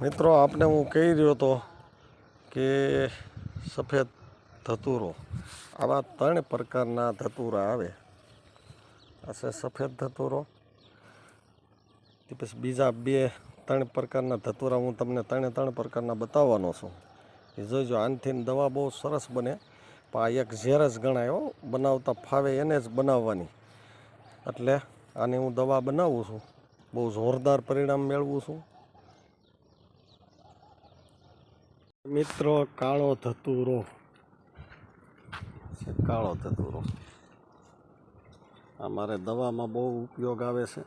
મિત્રો, આપને હું કહી રહ્યો હતો કે સફેદ ધતુરો. આવા ત્રણ પ્રકારના ધતુરા આવે. આ સફેદ ધતુરો. તે પછી બીજા બે, ત્રણ પ્રકારના ધતુરા હું તમને ત્રણે ત્રણ પ્રકારના બતાવવાનો છું. એ જોઈજો આનથી દવા બહુ સરસ બને. પણ આ એક ઝેર જ ગણાય બનાવતા ફાવે એને જ બનાવવાની. એટલે આની હું દવા બનાવું છું. બહુ જોરદાર પરિણામ મેળવું છું. મિત્રો, કાળો ધતુરો. કાળો ધતુરો. આ મારે દવામાં બહુ ઉપયોગ આવે છે.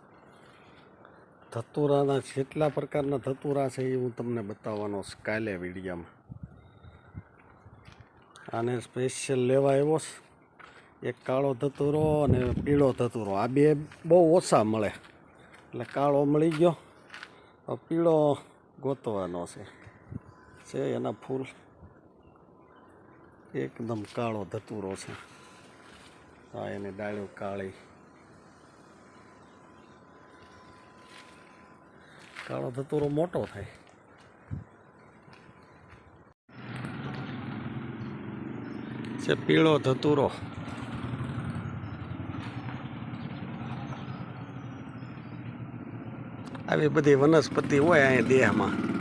ધતુરાના જેટલા પ્રકારના ધતુરા છે એ હું તમને બતાવવાનો છું કાલે વિડીયામાં. આને સ્પેશિયલ લેવા આવ્યો છે. એક કાળો ધતુરો અને પીળો ધતુરો. આ બે બહુ ઓછા મળે. એટલે કાળો મળી ગયો. પીળો ગોતવાનો છે. છે, એના ફૂલ એકદમ કાળો ધતુરો છે. હા, એની ડાળીઓ કાળી. કાળો ધતુરો મોટો થાય. છે, પીળો ધતુરો. આવી બધી વનસ્પતિ હોય અહીંયા દેહમાં.